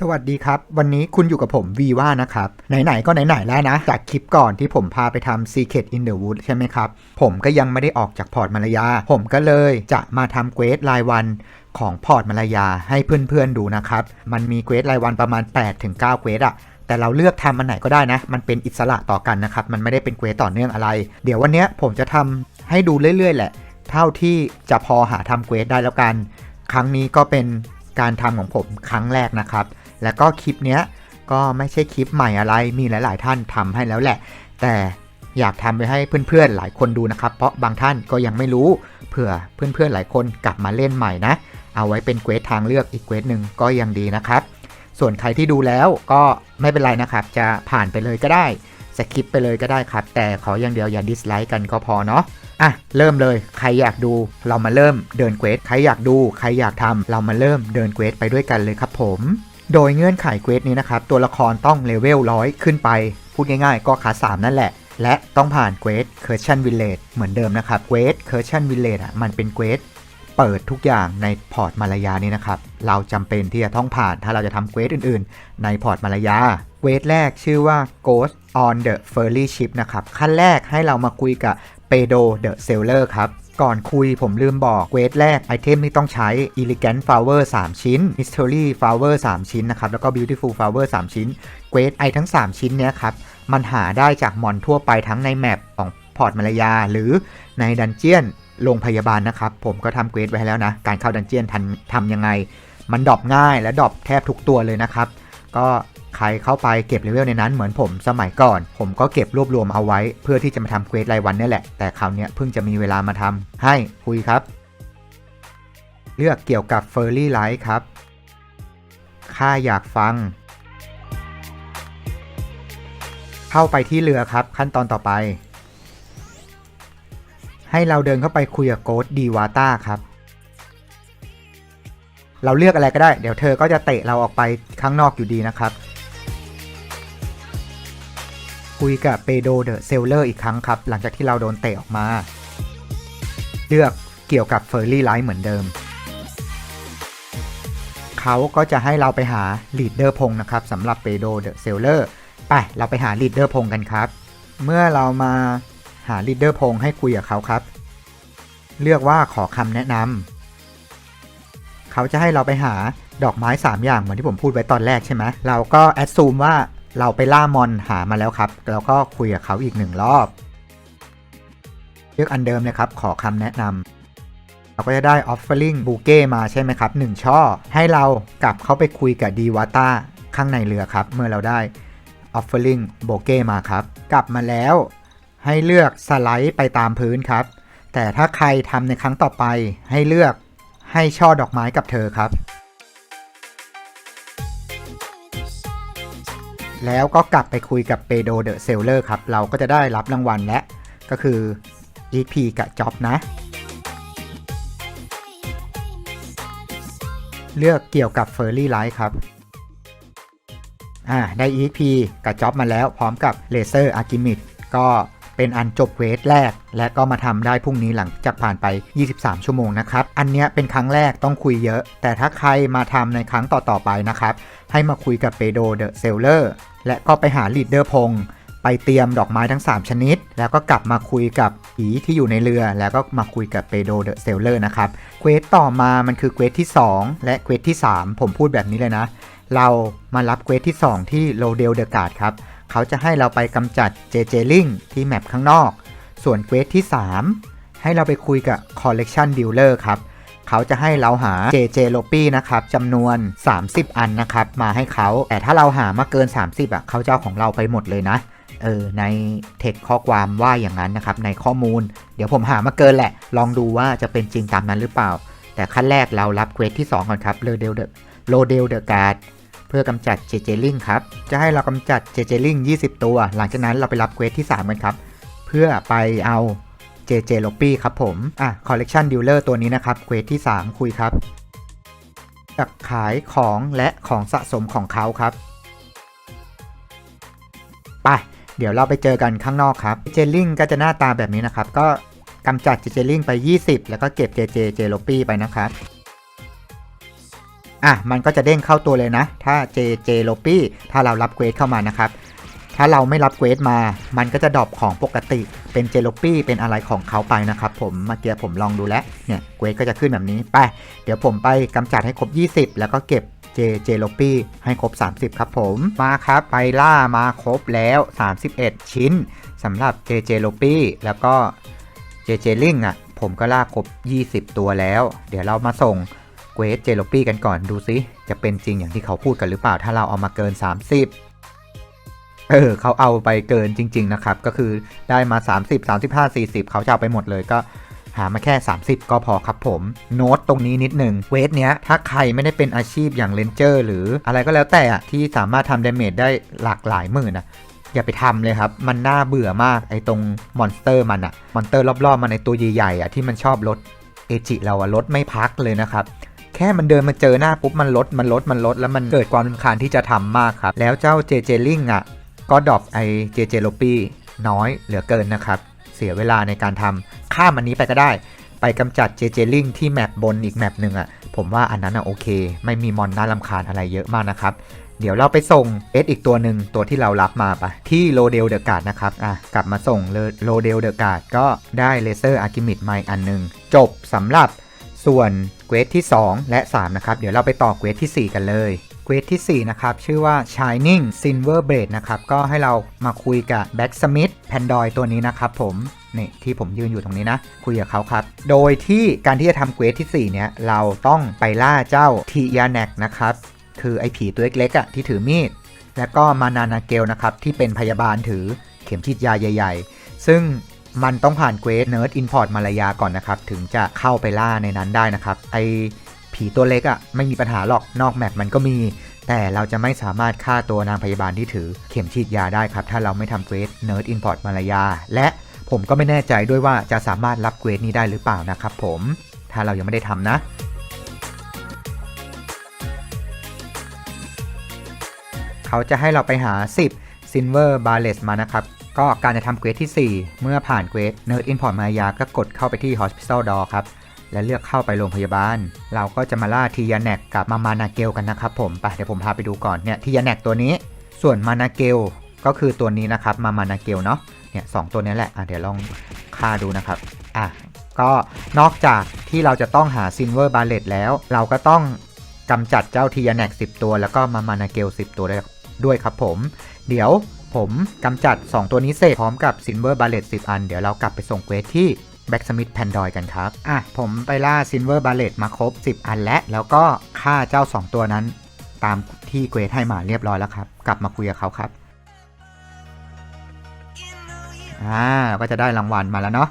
สวัสดีครับ วันนี้คุณอยู่กับผมวีว่านะครับ ไหน ๆ ก็ไหน ๆ แล้วนะ จากคลิปก่อนที่ผมพาไปทำ Secret in the Wood ใช่ไหมครับ ผมก็ยังไม่ได้ออกจากพอร์ตมารยา ผมก็เลยจะมาทำเควสรายวันของพอร์ตมารยาให้เพื่อน ๆ ดูนะครับ มันมีเควสรายวันประมาณ 8-9 เควสอะแต่เราเลือกทำอันไหนก็ได้นะ มันเป็นอิสระต่อกันนะครับ มันไม่ได้เป็นเควสต่อเนื่องอะไร เดี๋ยววันนี้ผมจะทำให้ดูเรื่อย ๆ แหละ เท่าที่จะพอหาทำเควสได้แล้วกัน ครั้งนี้ก็เป็นการทำของผมครั้งแรกนะครับ แล้วก็คลิปเนี้ยก็ไม่ใช่คลิปใหม่อะไรมีหลาย ๆ ท่านทำให้แล้วแหละ แต่อยากทำไปให้เพื่อน ๆ หลายคนดูนะครับ เพราะบางท่านก็ยังไม่รู้เผื่อเพื่อน ๆ หลายคนกลับมาเล่นใหม่นะ เอาไว้เป็นเควสทางเลือกอีกเควสหนึ่งก็ยังดีนะครับ ส่วนใครที่ดูแล้วก็ไม่เป็นไรนะครับ จะผ่านไปเลยก็ได้สคิปไปเลยก็ได้ครับ แต่ขออย่างเดียวอย่าดิสไลค์กันก็พอเนาะอะเริ่มเลยใครอยากดูเรามาเริ่มเดินเควสใครอยากดู ใครอยากทำเรามาเริ่มเดินเควสไปด้วยกันเลยครับผม โดยเงื่อนไขเควสนี้นะครับ ตัวละครต้องเลเวลร้อยขึ้นไป พูดง่ายๆ ก็คลาส3นั่นแหละ และต้องผ่านเควส Cursion Village เหมือนเดิมนะครับเควส Cursion Village อะมันเป็นเควสเปิดทุกอย่างในพอร์ตมารยานี้นะครับ เราจำเป็นที่จะต้องผ่านถ้าเราจะทำเควสอื่นๆ ในพอร์ตมารยาเควสแรกชื่อว่า Ghost on the Ferry Ship นะครับ ขั้นแรกให้เรามาคุยกับเปโดเดอะเซลเลอร์ครับ ก่อนคุยผมลืมบอกเวสแรกไอเทมที่ต้องใช้ Elegant Flower 3 ชิ้น Mystery Flower 3 ชิ้นนะครับ แล้วก็ Beautiful Flower 3 ชิ้นเวสไอทั้ง 3 ชิ้นเนี้ยครับ มันหาได้จากมอนทั่วไปทั้งในแมปของพอร์ตมารยา หรือในดันเจียนโรงพยาบาลนะครับ ผมก็ทำเควสไว้แล้วนะ การเข้าดันเจียนทันทำยังไง มันดรอปง่ายและดรอปแทบทุกตัวเลยนะครับ ก็ ใครเข้าไปเก็บเลเวลในนั้นเหมือนผมสมัยก่อน ผมก็เก็บรวบรวมเอาไว้ เพื่อที่จะมาทำเควสรายวันนี่แหละ แต่คราวนี้เพิ่งจะมีเวลามาทำให้คุยครับ เลือกเกี่ยวกับเฟอร์รี่ไลท์ครับข้าอยากฟัง เข้าไปที่เรือครับขั้นตอนต่อไป ให้เราเดินเข้าไปคุยกับโกดดีวาต้าครับเราเลือกอะไรก็ได้ เดี๋ยวเธอก็จะเตะเราออกไปข้างนอกอยู่ดีนะครับ คุยกับเปโดเดอะเซลเลอร์อีกครั้งครับ หลังจากที่เราโดนเตะออกมา เลือกเกี่ยวกับเฟอร์รี่ไลท์เหมือนเดิม เขาก็จะให้เราไปหาลีดเดอร์พงนะครับสำหรับเปโดเดอะเซลเลอร์ไปเราไปหาลีดเดอร์พงกันครับ เมื่อเรามาหาลีดเดอร์พงให้คุยกับเขาครับ เลือกว่าขอคำแนะนำเขาจะให้เราไปหาดอกไม้ 3 อย่างเหมือนที่ผมพูดไว้ตอนแรกใช่ไหมเราก็แอดซูมว่า เราไปล่ามอนหามาแล้วครับเราก็คุยกับเขาอีกหนึ่งรอบเลือกอันเดิมเลยครับ ขอคำแนะนำเราก็จะได้ offering b o u q u e มาใช่ไหมครับ 1 ช่อ ให้เรากลับเข้าไปคุยกับดีวาต้าข้างในเรือครับ เมื่อเราได้ offering b o u q u e มาครับ กลับมาแล้ว ให้เลือกสไลด์ไปตามพื้นครับ แต่ถ้าใครทำในครั้งต่อไปให้เลือกให้ช่อดอกไม้กับเธอครับ แล้วก็กลับไปคุยกับเปโดเดอะเซลเลอร์ครับ เราก็จะได้รับรางวัลและก็คือ EP กับจ็อบนะ เลือกเกี่ยวกับเฟอร์รี่ไลท์ครับ อ่า ได้ EP กับจ็อบมาแล้วพร้อมกับเลเซอร์อาร์กิมิดก็ เป็นอันจบเวทแรก และก็มาทำได้พรุ่งนี้หลังจากผ่านไป 23 ชั่วโมงนะครับ อันเนี้ยเป็นครั้งแรกต้องคุยเยอะ แต่ถ้าใครมาทำในครั้งต่อๆไปนะครับ ให้มาคุยกับเปโดเดอะเซลเลอร์และก็ไปหาลีดเดอร์พงไปเตรียมดอกไม้ทั้ง 3 ชนิด แล้วก็กลับมาคุยกับผีที่อยู่ในเรือ แล้วก็มาคุยกับเปโดเดอะเซลเลอร์นะครับ เควสต่อมามันคือเควสที่ 2 และเควสที่ 3 ผมพูดแบบนี้เลยนะ เรามารับเควสที่ 2 ที่โลเดลเดอะการ์ดครับ เขาจะให้เราไปกำจัดเจเจลิงที่แมปข้างนอก ส่วนเควสที่ 3 ให้เราไปคุยกับ Collection Dealer ครับ เขาจะให้เราหา JJ l o p y นะครับจำนวน 30 อันนะครับ มาให้เขา แต่ถ้าเราหามาเกิน 30อะเขาจะเอาของเราไปหมดเลยนะเออในเทคข้อความว่าอย่างนั้นนะครับ ในข้อมูล เดี๋ยวผมหามาเกินแหละ ลองดูว่าจะเป็นจริงตามนั้นหรือเปล่า แต่ขั้นแรกเรารับเควสที่ 2 ก่อนครับโลเดลเดโลเดลเดอะการ์ด เพื่อกำจัดเจเจลิงครับ จะให้เรากำจัดเจเจลิง20 ตัว หลังจากนั้นเราไปรับเควสที่ 3 กันครับ เพื่อไปเอา JJ l o p y ครับผม อะ Collection Dealer ตัวนี้นะครับเควสที่ 3 คุยครับกับขายของและของสะสมของเขาครับ ไป เดี๋ยวเราไปเจอกันข้างนอกครับเจลิงก็จะหน้าตาแบบนี้นะครับ ก็กำจัดเจเจลิงไป 20 แล้วก็เก็บ JJ j l o p y ไปนะครับ อะมันก็จะเด้งเข้าตัวเลยนะ ถ้า JJ l o p y ถ้าเรารับเควสเข้ามานะครับ ถ้าเราไม่รับเควสมา มันก็จะดรอปของปกติ เป็นเจล o ปี้เป็นอะไรของเขาไปนะครับผมเมื่อกี้ผมลองดูแล้วเนี่ยเควสก็จะขึ้นแบบนี้ไป เดี๋ยวผมไปกำจัดให้ครบ 20 แล้วก็เก็บ J J l o p y ให้ครบ 30 ครับผม มาครับ ไปล่ามาครบแล้ว 31 ชิ้นสำหรับ J J l o p y แล้วก็ J J Link อะผมก็ล่าครบ 20 ตัวแล้ว เดี๋ยวเรามาส่ง เควสเจล o p y กันก่อนดูซิ จะเป็นจริงอย่างที่เขาพูดกันหรือเปล่า ถ้าเราเอามาเกิน 30 เออเขาเอาไปเกินจริง ๆ นะครับ ก็คือได้มา 30 35 40 เขาจะเอาไปหมดเลยก็หามาแค่ 30 ก็พอครับผม โน้ตตรงนี้นิดหนึ่งเวทเนี้ย ถ้าใครไม่ได้เป็นอาชีพอย่างเลนเจอร์หรืออะไรก็แล้วแต่อะที่สามารถทำดาเมจได้หลากหลายหมื่นนะอย่าไปทำเลยครับ มันน่าเบื่อมากไอ้ตรงมอนสเตอร์มันอะมอนสเตอร์รอบๆ มันไอ้ตัวใหญ่ๆอะที่มันชอบลดเอจิเราอะลดไม่พักเลยนะครับ แค่มันเดินมาเจอหน้าปุ๊บมันลดมันลดมันลด แล้วมันเกิดความรำคาญที่จะทำมากครับ แล้วเจ้าเจเจลิงอะก็ดรอปไอเจเจโลปี้น้อยเหลือเกินนะครับ เสียเวลาในการทำข้ามอันนี้ไปก็ได้ ไปกำจัดเจเจลิงที่แมปบนอีกแมปหนึ่งอะผมว่าอันนั้นอะโอเค ไม่มีมอนน่าลำคาญอะไรเยอะมากนะครับเดี๋ยวเราไปส่งเอสอีกตัวหนึ่งตัวที่เรารับมาปะที่โลเดลเดอะการ์ดนะครับอะกลับมาส่งโลเดลเดอะการ์ดก็ได้เลเซอร์อาร์กิมิดไมอันหนึ่งจบสำหรับ ส่วนเกรดที่ 2 และ 3 นะครับ เดี๋ยวเราไปต่อเกรดที่ 4 กันเลยเกรดที่ 4 นะครับ ชื่อว่า Shining Silver Blade นะครับ ก็ให้เรามาคุยกับ Blacksmith Pandoy ตัวนี้นะครับผมนี่ที่ผมยืนอยู่ตรงนี้นะ คุยกับเขาครับ โดยที่การที่จะทำเกรดที่ 4 เนี้ยเราต้องไปล่าเจ้าทียาแนกนะครับ คือไอ้ผีตัวเล็กๆอะที่ถือมีด แล้วก็มานานาเกลนะครับ ที่เป็นพยาบาลถือเข็มฉีดยาใหญ่ ๆ ซึ่ง มันต้องผ่านเกรดเนิร์ดอินพอร์ตมาลายาก่อนนะครับ ถึงจะเข้าไปล่าในนั้นได้นะครับไอผีตัวเล็กอะ่ะไม่มีปัญหาหรอกนอกแมปมันก็มี แต่เราจะไม่สามารถฆ่าตัวนางพยาบาลที่ถือเข็มฉีดยาได้ครับ ถ้าเราไม่ทำเกรดเนิร์ดอินพอร์ตมาลายา และผมก็ไม่แน่ใจด้วยว่าจะสามารถรับเกรดนี้ได้หรือเปล่านะครับผมถ้าเรายังไม่ได้ทำนะเขาจะให้เราไปหา 10 Silver b a r l e t มานะครับ ก็การจะทำเควสที่ 4 เมื่อผ่านเควส Nerd Import มายาก็กดเข้าไปที่ Hospital Door ครับ และเลือกเข้าไปโรงพยาบาล เราก็จะมาล่าทียาแนกกับมามานาเกลกันนะครับผมไปเดี๋ยวผมพาไปดูก่อนเนี่ยทียาแนกตัวนี้ ส่วนมานาเกลก็คือตัวนี้นะครับมามานาเกลเนาะเนี่ยสตัวนี้แหละอะเดี๋ยวลองฆ่าดูนะครับอะก็นอกจากที่เราจะต้องหา Silver b a r l e t แล้ว เราก็ต้องกำจัดเจ้าทียาแนก10 ตัว แล้วก็มามานาเกล10 ตัวด้วยด้วยครับผม เดี๋ยว ผมกำจัด 2 ตัวนี้เสร็จพร้อมกับ Silver b a r l e t 10 อัน เดี๋ยวเรากลับไปส่งเควสที่ Blacksmith Pandoy กันครับ อะ ผมไปล่า Silver b a r l e t มาครบ 10 อันแล้วแล้วก็ฆ่าเจ้า 2 ตัวนั้น ตามที่เควสให้มาเรียบร้อยแล้วครับ กลับมาคุยกับเขาครับ อ่าก็จะได้รางวัลมาแล้วเนาะ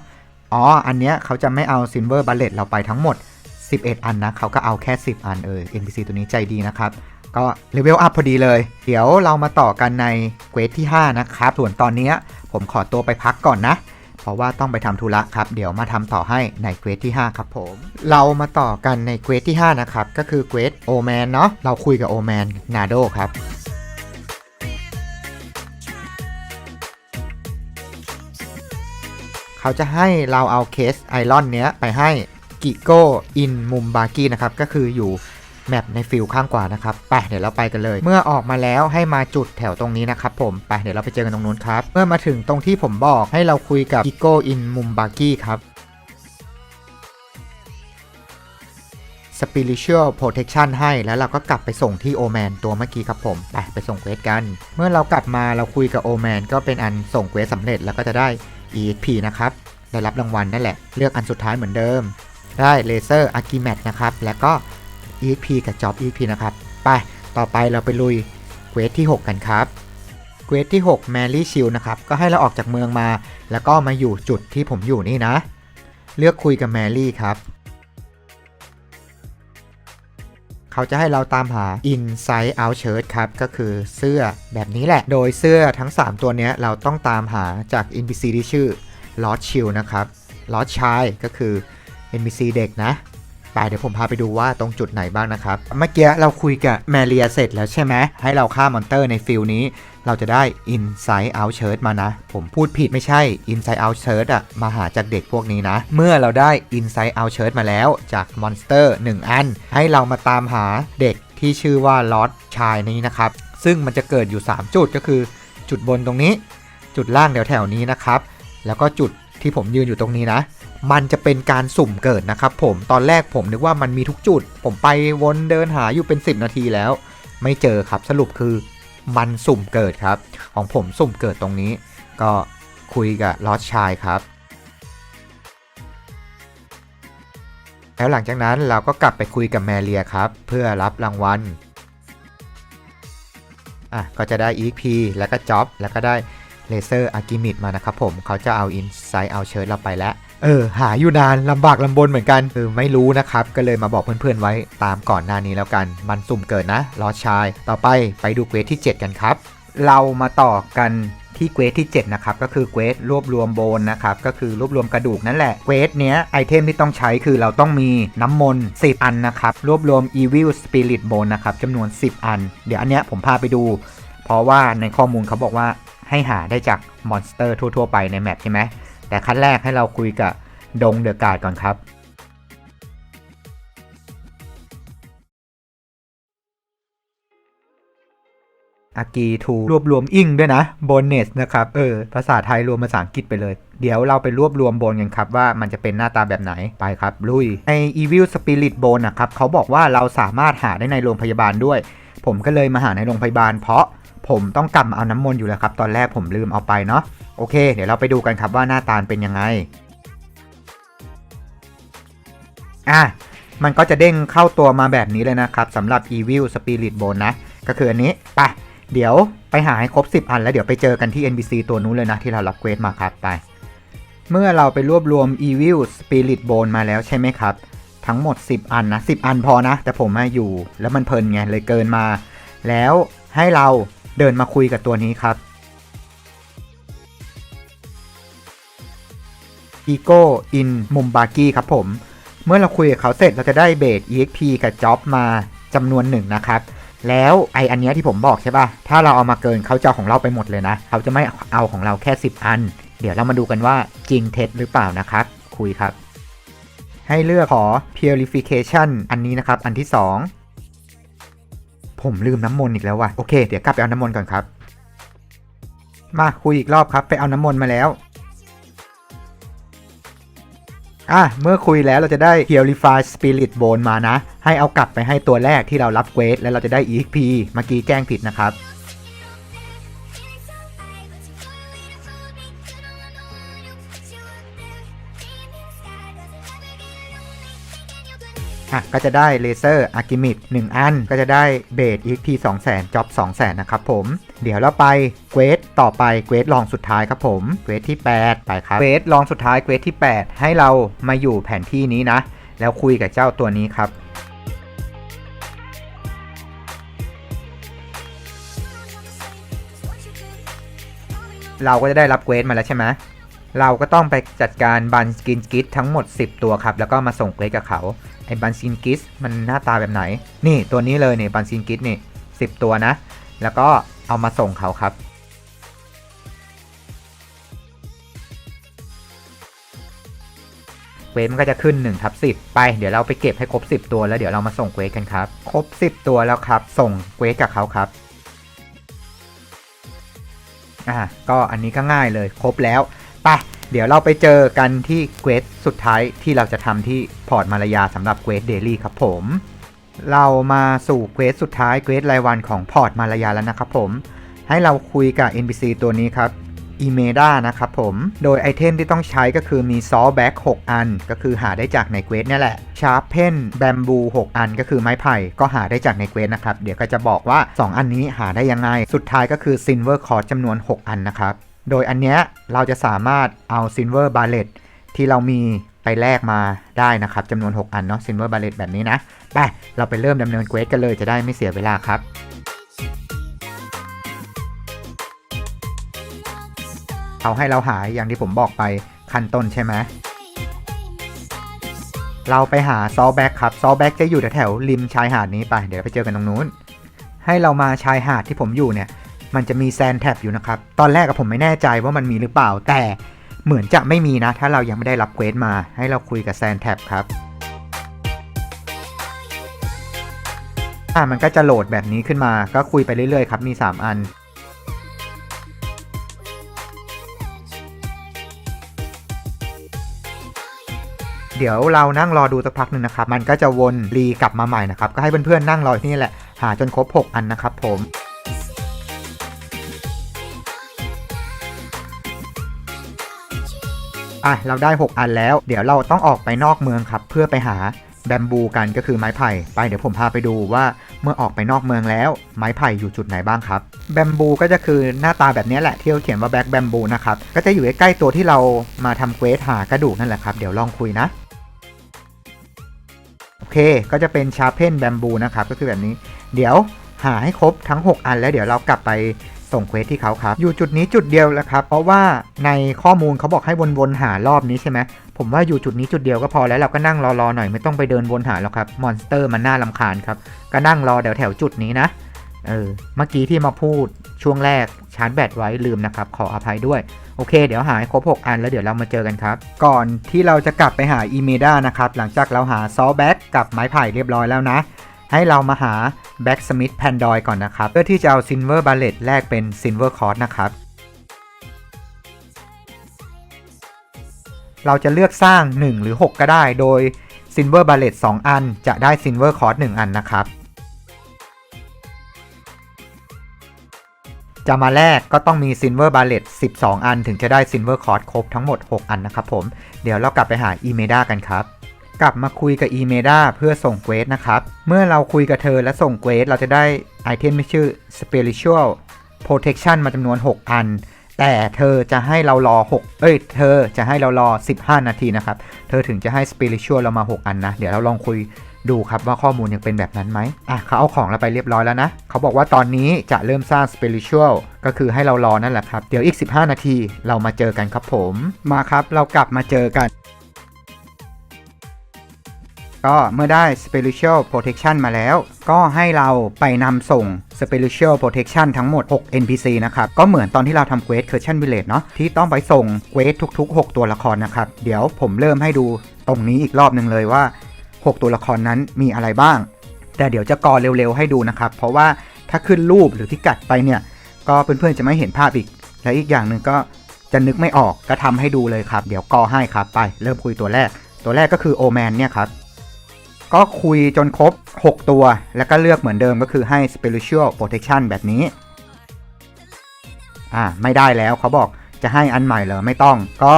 อ๋อ อันเนี้ยเขาจะไม่เอา Silver b a r l e t เราไปทั้งหมด 11 อันนะ เขาก็เอาแค่ 10 อันเออ NPC ตัวนี้ใจดีนะครับ ก็เลเวลอัพพอดีเลย เดี๋ยวเรามาต่อกันในเควสที่ 5 นะครับ ส่วนตอนนี้ผมขอตัวไปพักก่อนนะ เพราะว่าต้องไปทำธุระครับ เดี๋ยวมาทำต่อให้ในเควสที่ 5 ครับผม เรามาต่อกันในเควสที่ 5 นะครับ ก็คือเควสโอแมนเนาะ เราคุยกับโอแมนนาโดครับเขาจะให้เราเอาเคสไอรอนเนี้ยไปให้กิโกอินมุมบากี้นะครับ ก็คืออยู่ แมปในฟิลข้างกว่านะครับไปเดี๋ยวเราไปกันเลย เมื่อออกมาแล้วให้มาจุดแถวตรงนี้นะครับผมไปเดี๋ยวเราไปเจอกันตรงนู้นครับเมื่อมาถึงตรงที่ผมบอกให้เราคุยกับกิโกอินมุมบากี้ครับ Spiritual Protection ให้แล้วเราก็กลับไปส่งที่โอแมนตัวเมื่อกี้ครับผม ไปไปส่งเควสกัน เมื่อเรากลับมาเราคุยกับโอแมนก็เป็นอันส่งเควสสำเร็จแล้วก็จะได้ EXP นะครับ ได้รับรางวัลนั่นแหละ เลือกอันสุดท้ายเหมือนเดิม ได้เลเซอร์อาร์กิแมทนะครับ แล้วก็ EXP กับจ็อบ EXP นะครับ ไป ต่อไปเราไปลุยเควสที่ 6 กันครับ เควสที่6แมรี่ชิลนะครับ ก็ให้เราออกจากเมืองมา แล้วก็มาอยู่จุดที่ผมอยู่นี่นะ เลือกคุยกับแมรี่ครับ เขาจะให้เราตามหา Inside Out Shirt ครับ ก็คือเสื้อแบบนี้แหละ โดยเสื้อทั้ง 3 ตัวนี้เราต้องตามหาจาก NPC ที่ชื่อ Lord Chill นะครับ Lord Chai ก็คือ NPC เด็กนะ ไปเดี๋ยวผมพาไปดูว่าตรงจุดไหนบ้างนะครับ เมื่อกี้เราคุยกับแมเรียเสร็จแล้วใช่ไหมให้เราฆ่ามอนเตอร์ในฟิลนี้ เราจะได้ Inside Out Shirt มานะ ผมพูดผิดไม่ใช่ Inside Out Shirt อะมาหาจากเด็กพวกนี้นะ เมื่อเราได้ Inside Out Shirt มาแล้วจากมอนสเตอร์1อัน ให้เรามาตามหาเด็กที่ชื่อว่าลอ d ชายนี้นะครับ ซึ่งมันจะเกิดอยู่ 3 จุดก็คือ จุดบนตรงนี้ จุดล่างแถวแถวๆนี้นะครับ แล้วก็จุด ที่ผมยืนอยู่ตรงนี้นะ มันจะเป็นการสุ่มเกิดนะครับผมตอนแรกผมนึกว่ามันมีทุกจุด ผมไปวนเดินหาอยู่เป็น 10 นาทีแล้ว ไม่เจอครับสรุปคือมันสุ่มเกิดครับ ของผมสุ่มเกิดตรงนี้ ก็คุยกับลอสชายครับ แล้วหลังจากนั้นเราก็กลับไปคุยกับแมเรียครับ เพื่อรับรางวัลอะก็จะได้ EP แล้วก็จ็อบแล้วก็ได้ เลเซอร์อากิมิดมานะครับผมเขาจะเอา Inside Out Shirt เราไปแล้วเออหาอยู่นานลำบากลำบนเหมือนกันเออไม่รู้นะครับ ก็เลยมาบอกเพื่อนๆไว้ตามก่อนหน้านี้แล้วกัน มันสุ่มเกิดนะลอชาย ต่อไปไปดูเควสที่ 7 กันครับ เรามาต่อกันที่เควสที่ 7 นะครับ ก็คือเควสรวบรวมโบนนะครับ ก็คือรวบรวมกระดูกนั่นแหละเควสเนี้ยไอเทมที่ต้องใช้คือเราต้องมีน้ำมนต์10 อันนะครับ รวบรวม Evil Spirit Bone นะครับจำนวน 10 อัน เดี๋ยวอันเนี้ยผมพาไปดู เพราะว่าในข้อมูลเขาบอกว่า ให้หาได้จากมอนสเตอร์ทั่ว ๆ ไปในแมปใช่ไหมแต่ขั้นแรกให้เราคุยกับดงเดอะการ์ดก่อนครับอากีทูรวบรวมอิงด้วยนะโบนเนสนะครับเออภาษาไทยรวมภาษาอังกฤษไปเลย เดี๋ยวเราไปรวบรวมโบนกันครับ ว่ามันจะเป็นหน้าตาแบบไหนไปครับ ลุยใน Evil Spirit Bone นะครับเขาบอกว่าเราสามารถหาได้ในโรงพยาบาลด้วย ผมก็เลยมาหาในโรงพยาบาลเพราะ ผมต้องกลับมาเอาน้ำมนต์อยู่แล้วครับ ตอนแรกผมลืมเอาไปเนาะโอเค เดี๋ยวเราไปดูกันครับว่าหน้าตาเป็นยังไงอะมันก็จะเด้งเข้าตัวมาแบบนี้เลยนะครับสำหรับ Evil Spirit Bone นะ ก็คืออันนี้ไปเดี๋ยวไปหาให้ครบ 10 อัน แล้วเดี๋ยวไปเจอกันที่ NPC ตัวนู้นเลยนะ ที่เรารับเควสมาครับไป เมื่อเราไปรวบรวม Evil Spirit Bone มาแล้วใช่ไหมครับ ทั้งหมด 10 อันนะ 10 อันพอนะ แต่ผมมาอยู่ แล้วมันเพลินไงเลยเกินมา แล้วให้เรา เดินมาคุยกับตัวนี้ครับ Ego in Mumbaki ครับผม เมื่อเราคุยกับเขาเสร็จเราจะได้เบส EXP กับจ็อบมาจำนวนหนึ่งนะครับ แล้วไออันเนี้ยที่ผมบอกใช่ป่ะ ถ้าเราเอามาเกินเขาจะของเราไปหมดเลยนะ เขาจะไม่เอาของเราแค่ 10 อัน เดี๋ยวเรามาดูกันว่าจริงเท็จหรือเปล่านะครับ คุยครับ ให้เลือกขอ purification อันนี้นะครับ อันที่ 2 ผมลืมน้ำมนต์อีกแล้วว่ะโอเคเดี๋ยวกลับไปเอาน้ำมนต์ก่อนครับ มาคุยอีกรอบครับ ไปเอาน้ำมนต์มาแล้วอะเมื่อคุยแล้วเราจะได้ Purify Spirit Bone มานะ ให้เอากลับไปให้ตัวแรกที่เรารับเควสแล้วเราจะได้ EXP เมื่อกี้แจ้งผิดนะครับ อะก็จะได้เลเซอร์อาร์กิมิด1อัน ก็จะได้เบส EXP 200,000จ็อบ200,000นะครับผม เดี๋ยวเราไปเควสต่อไปเควสลองสุดท้ายครับผมเควสที่ 8 ไปครับเควสลองสุดท้ายเควสที่ 8 ให้เรามาอยู่แผนที่นี้นะ แล้วคุยกับเจ้าตัวนี้ครับเราก็จะได้รับเควสมาแล้วใช่ไหม เราก็ต้องไปจัดการบันสกินกิททั้งหมด 10 ตัวครับ แล้วก็มาส่งเควสกับเขา ไอ้บันซินกิสมันหน้าตาแบบไหน นี่ตัวนี้เลยเนี่ยบันซินกิสนี่สิตัวนะ แล้วก็เอามาส่งเขาครับเควสมันก็จะขึ้น1ทับ10 ไป เดี๋ยวเราไปเก็บให้ครบ 10 ตัวแล้วเดี๋ยวเรามาส่งเควสกันครับ ครบ 10 ตัวแล้วครับ ส่งเควสกับเขาครับอ่าก็อันนี้ก็ง่ายเลยครบแล้วไป เดี๋ยวเราไปเจอกันที่เควสสุดท้ายที่เราจะทำที่พอร์ตมารยาสำหรับเควสเดลี่ครับผม เรามาสู่เควสสุดท้ายเควสรายวันของพอร์ตมารยาแล้วนะครับผม ให้เราคุยกับ NPC ตัวนี้ครับอีเมดานะครับผม โดยไอเทมที่ต้องใช้ก็คือมีซอแบ็ก6อัน ก็คือหาได้จากในเควสนี่แหละ ชาร์ปเพนแบมบู 6 อันก็คือไม้ไผ่ ก็หาได้จากในเควสนะครับ เดี๋ยวก็จะบอกว่า 2 อันนี้หาได้ยังไง สุดท้ายก็คือซินเวอร์คอร์จำนวน 6 อันนะครับ โดยอันเนี้ยเราจะสามารถเอาซินเวอร์บาเลตที่เรามีไปแลกมาได้นะครับจำนวน 6 อันเนาะซินเวอร์บาเลตแบบนี้นะไปเราไปเริ่มดำเนินเควสกันเลยจะได้ไม่เสียเวลาครับเขาให้เราหายอย่างที่ผมบอกไปขั้นต้นใช่ไหมเราไปหาซอแบ็กครับซอแบ็กจะอยู่แถวริมชายหาดนี้ไป เดี๋ยวไปเจอกันตรงนู้น ให้เรามาชายหาดที่ผมอยู่เนี่ย มันจะมีแซนแท็บอยู่นะครับ ตอนแรกกับผมไม่แน่ใจว่ามันมีหรือเปล่า แต่เหมือนจะไม่มีนะ ถ้าเรายังไม่ได้รับเควสมา ให้เราคุยกับแซนแท็บครับอ่ามันก็จะโหลดแบบนี้ขึ้นมา ก็คุยไปเรื่อยๆครับ มี 3 อัน เดี๋ยวเรานั่งรอดูสักพักหนึ่งนะครับ มันก็จะวนรีกลับมาใหม่นะครับ ก็ให้เพื่อนๆนั่งรอที่นี่แหละ หาจนครบ 6 อันนะครับผม อะเราได้ 6 อันแล้ว เดี๋ยวเราต้องออกไปนอกเมืองครับ เพื่อไปหาแบมบูกันก็คือไม้ไผ่ไปเดี๋ยวผมพาไปดูว่าเมื่อออกไปนอกเมืองแล้ว ไม้ไผ่อยู่จุดไหนบ้างครับแบมบูก็จะคือหน้าตาแบบนี้แหละที่เขาเขียนว่าแบ็กแบมบูนะครับก็จะอยู่ใกล้ๆตัวที่เรามาทำเควสหากระดูกนั่นแหละครับเดี๋ยวลองคุยนะโอเคก็จะเป็นชาเพนแบมบูนะครับก็คือแบบนี้ เดี๋ยวหาให้ครบทั้ง 6 อันแล้วเดี๋ยวเรากลับไป ส่งเควสที่เขาครับ อยู่จุดนี้จุดเดียวแหละครับ เพราะว่าในข้อมูลเขาบอกให้วนๆหารอบนี้ใช่ไหมผมว่าอยู่จุดนี้จุดเดียวก็พอแล้วเราก็นั่งรอๆหน่อยไม่ต้องไปเดินวนหาแล้วครับมอนสเตอร์มันน่าลำคาญครับก็นั่งรอแถวแถวจุดนี้นะเออเมื่อกี้ที่มาพูดช่วงแรกชาร์จแบตไว้ลืมนะครับขออภัยด้วย โอเค เดี๋ยวหาให้ครบ 6 อันแล้วเดี๋ยวเรามาเจอกันครับ ก่อนที่เราจะกลับไปหาอีเมดานะครับ หลังจากเราหาซอแบ็กกับไม้ไผ่เรียบร้อยแล้วนะ ให้เรามาหาแบ็กสมิธแพนดอยก่อนนะครับ เพื่อที่จะเอาซินเวอร์บาเลตแลกเป็นซินเวอร์คอร์สนะครับ เราจะเลือกสร้าง 1 หรือ 6 ก็ได้ โดย Silver b a l l e t 2 อันจะได้ Silver c o r d 1อันนะครับ จะมาแลกก็ต้องมี Silver b a l l e t 12 อัน ถึงจะได้ Silver c o r d ครบทั้งหมด 6 อันนะครับผม เดี๋ยวเรากลับไปหา e m e d a กันครับ กลับมาคุยกับ e m e d a เพื่อส่งเควสนะครับ เมื่อเราคุยกับเธอและส่งเควสเราจะได้ไอเทมที่ชื่อ Spiritual Protection มาจำนวน 6 อัน แต่เธอจะให้เรารอ 6 เอ้ย เธอจะให้เรารอ 15 นาทีนะครับ เธอถึงจะให้ Spiritual เรามา 6 อันนะ เดี๋ยวเราลองคุยดูครับว่าข้อมูลยังเป็นแบบนั้นไหมอะเขาเอาของเราไปเรียบร้อยแล้วนะ เขาบอกว่าตอนนี้จะเริ่มสร้าง Spiritual ก็คือให้เรารอนั่นแหละครับ เดี๋ยวอีก 15 นาทีเรามาเจอกันครับผม มาครับ เรากลับมาเจอกัน ก็เมื่อได้ Spiritual Protection มาแล้ว ก็ให้เราไปนำส่ง Spiritual Protection ทั้งหมด 6 NPC นะครับ ก็เหมือนตอนที่เราทำเควส Curtain Village เนาะที่ต้องไปส่งเควสทุก ๆ 6 ตัวละครนะครับ เดี๋ยวผมเริ่มให้ดูตรงนี้อีกรอบหนึ่งเลยว่า 6 ตัวละครนั้นมีอะไรบ้าง แต่เดี๋ยวจะกอเร็วๆให้ดูนะครับ เพราะว่าถ้าขึ้นรูปหรือที่กัดไปเนี่ย ก็เพื่อนๆจะไม่เห็นภาพอีก และอีกอย่างหนึ่งก็จะนึกไม่ออกก็ทำให้ดูเลยครับ เดี๋ยวกอให้ครับ ไปเริ่มคุยตัวแรก ตัวแรกก็คือโอแมนเนี่ยครับ ก็คุยจนครบ 6 ตัว แล้วก็เลือกเหมือนเดิมก็คือให้ Spiritual Protection แบบนี้ อ่า ไม่ได้แล้วเขาบอกจะให้อันใหม่เหรอไม่ต้อง ก็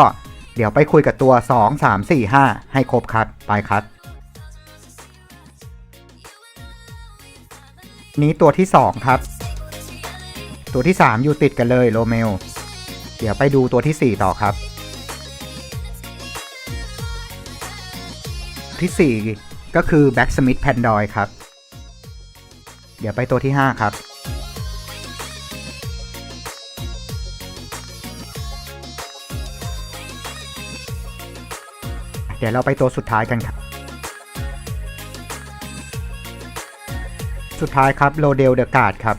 เดี๋ยวไปคุยกับตัว 2 3 4 5 ให้ครบครับ ไปครับ นี้ตัวที่ 2 ครับ ตัวที่ 3 อยู่ติดกันเลยโรเมล เดี๋ยวไปดูตัวที่ 4 ต่อครับที่ 4 ก็คือ Blacksmith Pandoy ครับ เดี๋ยวไปตัวที่ 5 ครับ เดี๋ยวเราไปตัวสุดท้ายกันครับ สุดท้ายครับโลเดลเดอะการ์ดครับ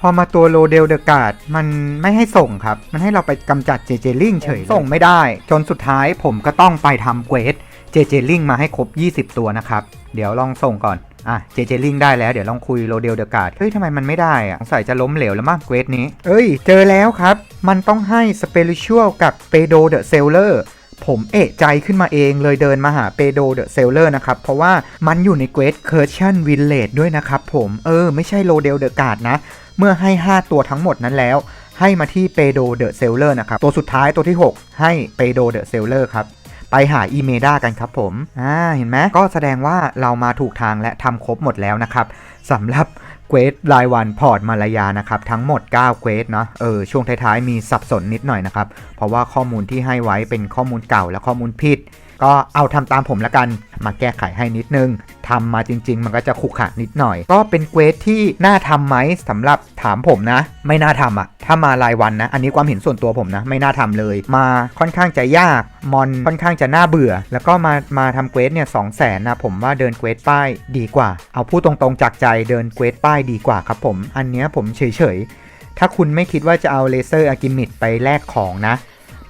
พอมาตัวโลเดลเดอะการ์ดมันไม่ให้ส่งครับ มันให้เราไปกำจัดเจเจลิงเฉยส่งไม่ได้ จนสุดท้ายผมก็ต้องไปทำเควสเจเจลิงมาให้ครบ 20 ตัวนะครับ เดี๋ยวลองส่งก่อน อะเจเจลิงได้แล้วเดี๋ยวลองคุยโลเดลเดอะการ์ดเฮ้ยทำไมมันไม่ได้อะสงสัยจะล้มเหลวแล้วมั้งเควสนี้ เอ้ย เจอแล้วครับ มันต้องให้สเปริชวลกับเปโดเดอะเซลเลอร์ ผมเอะใจขึ้นมาเองเลยเดินมาหาเปโดเดอะเซลเลอร์นะครับ เพราะว่ามันอยู่ในเควสเคอร์ชันวิลเลจด้วยนะครับผมเออ ไม่ใช่โลเดลเดอะการ์ดนะ เมื่อให้ 5 ตัวทั้งหมดนั้นแล้ว ให้มาที่เปโดเดอะเซลเลอร์นะครับ ตัวสุดท้ายตัวที่ 6 ให้เปโดเดอะเซลเลอร์ครับไปหาอีเมดากันครับผม อ่า เห็นไหม ก็แสดงว่าเรามาถูกทางและทำครบหมดแล้วนะครับสำหรับ เควสรายวันพอร์ตมาลายานะครับทั้งหมด 9 เควสเนาะเออช่วงท้ายๆมีสับสนนิดหน่อยนะครับ เพราะว่าข้อมูลที่ให้ไว้เป็นข้อมูลเก่าและข้อมูลผิด ก็เอาทำตามผมละกัน มาแก้ไขให้นิดนึงทำมาจริง ๆ มันก็จะขรุขระนิดหน่อย ก็เป็นเควสที่น่าทำไหมสำหรับถามผมนะ ไม่น่าทำอะถ้ามารายวันนะ อันนี้ความเห็นส่วนตัวผมนะ ไม่น่าทำเลย มาค่อนข้างจะยาก มอนค่อนข้างจะน่าเบื่อ แล้วก็มา มาทำเควสเนี่ยสองแสนนะผมว่าเดินเควสป้ายดีกว่า เอาพูดตรงๆจากใจเดินเควสป้ายดีกว่าครับผม อันเนี้ยผมเฉยๆ ถ้าคุณไม่คิดว่าจะเอาเลเซอร์อากิมิดไปแลกของนะ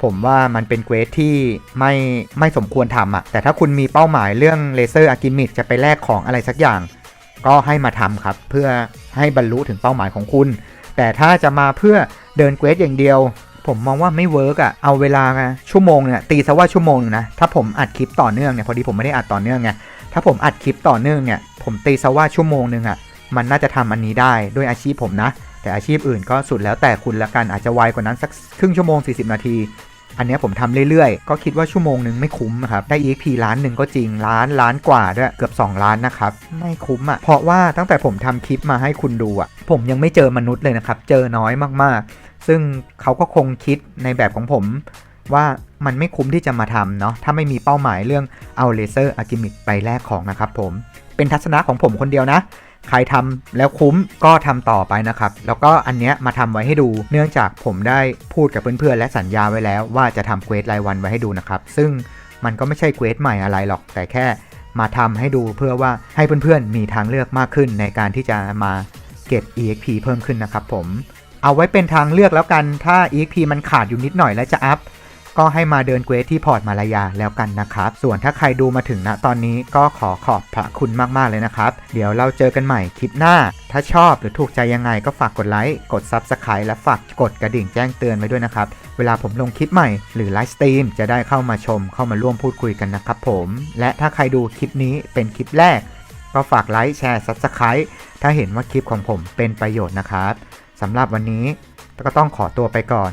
ผมว่ามันเป็นเควสที่ไม่ไม่สมควรทำอะแต่ถ้าคุณมีเป้าหมายเรื่องเลเซอร์อากิมิดจะไปแลกของอะไรสักอย่าง ก็ให้มาทำครับ เพื่อให้บรรลุถึงเป้าหมายของคุณ แต่ถ้าจะมาเพื่อเดินเควสอย่างเดียว ผมมองว่าไม่เวิร์กอะเอาเวลาชั่วโมงเนี่ยตีซะว่าชั่วโมงหนึงนะถ้าผมอัดคลิปต่อเนื่องเนี่ยพอดีผมไม่ได้อัดต่อเนื่องไงถ้าผมอัดคลิปต่อเนื่องเนี่ยผมตีซะว่าชั่วโมงหนึ่งอะมันน่าจะทำอันนี้ได้ด้วยอาชีพผมนะ แต่อาชีพอื่นก็สุดแล้วแต่คุณละกันอาจจะไวกว่านั้นสักครึ่งชั่วโมง 40 นาที อันนี้ผมทำเรื่อยๆ ก็คิดว่าชั่วโมงหนึ่งไม่คุ้มครับ ได้ EXP ล้านหนึ่งก็จริงล้านล้านกว่าด้วยเกือบ 2 ล้านนะครับ ไม่คุ้มอะ่ะ เพราะว่าตั้งแต่ผมทำคลิปมาให้คุณดูอะ่ะ ผมยังไม่เจอมนุษย์เลยนะครับ เจอน้อยมากๆ ซึ่งเขาก็คงคิดในแบบของผมว่ามันไม่คุ้มที่จะมาทำเนาะถ้าไม่มีเป้าหมายเรื่องเอาเลเซอร์อากิมิกไปแลกของนะครับผมเป็นทัศนะของผมคนเดียวนะ ใครทำแล้วคุ้มก็ทำต่อไปนะครับ แล้วก็อันเนี้ยมาทำไว้ให้ดู เนื่องจากผมได้พูดกับเพื่อนๆ และสัญญาไว้แล้ว ว่าจะทำเควสรายวันไว้ให้ดูนะครับ ซึ่งมันก็ไม่ใช่เควสใหม่อะไรหรอกแต่แค่มาทำให้ดูเพื่อว่าให้เพื่อนๆ มีทางเลือกมากขึ้นในการที่จะมาเก็บ EXP เพิ่มขึ้นนะครับผม เอาไว้เป็นทางเลือกแล้วกัน ถ้า EXP มันขาดอยู่นิดหน่อยแล้วจะอัพ ก็ให้มาเดินเควสที่พอร์ตมาลายาแล้วกันนะครับ ส่วนถ้าใครดูมาถึงณตอนนี้ก็ขอขอบพระคุณมากๆเลยนะครับ เดี๋ยวเราเจอกันใหม่คลิปหน้า ถ้าชอบหรือถูกใจยังไงก็ฝากกดไลค์ กด Subscribe และฝากกดกระดิ่งแจ้งเตือนไว้ด้วยนะครับ เวลาผมลงคลิปใหม่หรือไลฟ์สตรีมจะได้เข้ามาชมเข้ามาร่วมพูดคุยกันนะครับผม และถ้าใครดูคลิปนี้เป็นคลิปแรก ก็ฝากไลค์แชร์ Subscribe ถ้าเห็นว่าคลิปของผมเป็นประโยชน์นะครับสำหรับวันนี้ก็ต้องขอตัวไปก่อน